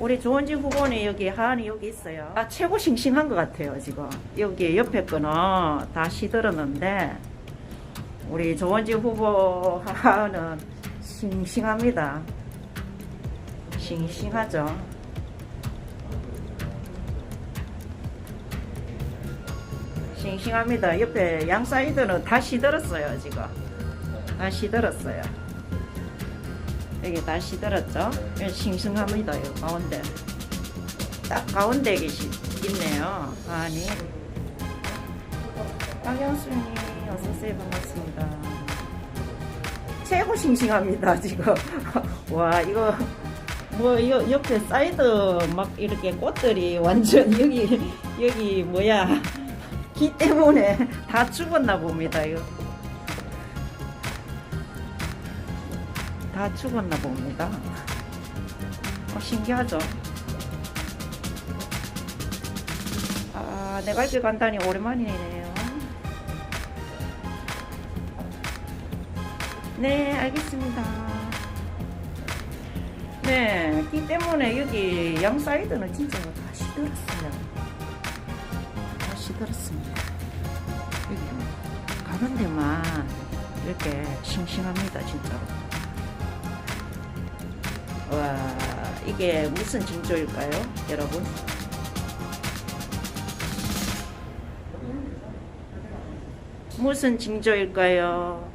우리 조원지 후보는 여기 하안이 여기 있어요. 아, 최고 싱싱한 것 같아요, 지금. 여기 옆에 거는 다 시들었는데, 우리 조원지 후보 하안은 싱싱합니다. 싱싱하죠. 싱싱합니다. 옆에 양 사이드는 다 시들었어요, 지금. 다 시들었어요. 여기 다 시들었죠? 여기 싱싱합니다, 이 가운데. 딱 가운데 계시, 있네요. 아니. 박영수님, 어서오세요. 반갑습니다. 최고 싱싱합니다, 지금. 와, 이거, 뭐, 이 옆에 사이드 막 이렇게 꽃들이 완전 여기, 여기 뭐야. 기 때문에 다 죽었나 봅니다, 이거. 다 죽었나 봅니다. 어, 신기하죠? 아, 내가 이렇게 간다니 오랜만이네요. 네, 알겠습니다. 네, 기 때문에 여기 양 사이드는 진짜 다 시들었어요. 다 시들었습니다. 여기 가는 데만 이렇게 싱싱합니다, 진짜로. 와, 이게 무슨 징조일까요, 여러분? 무슨 징조일까요?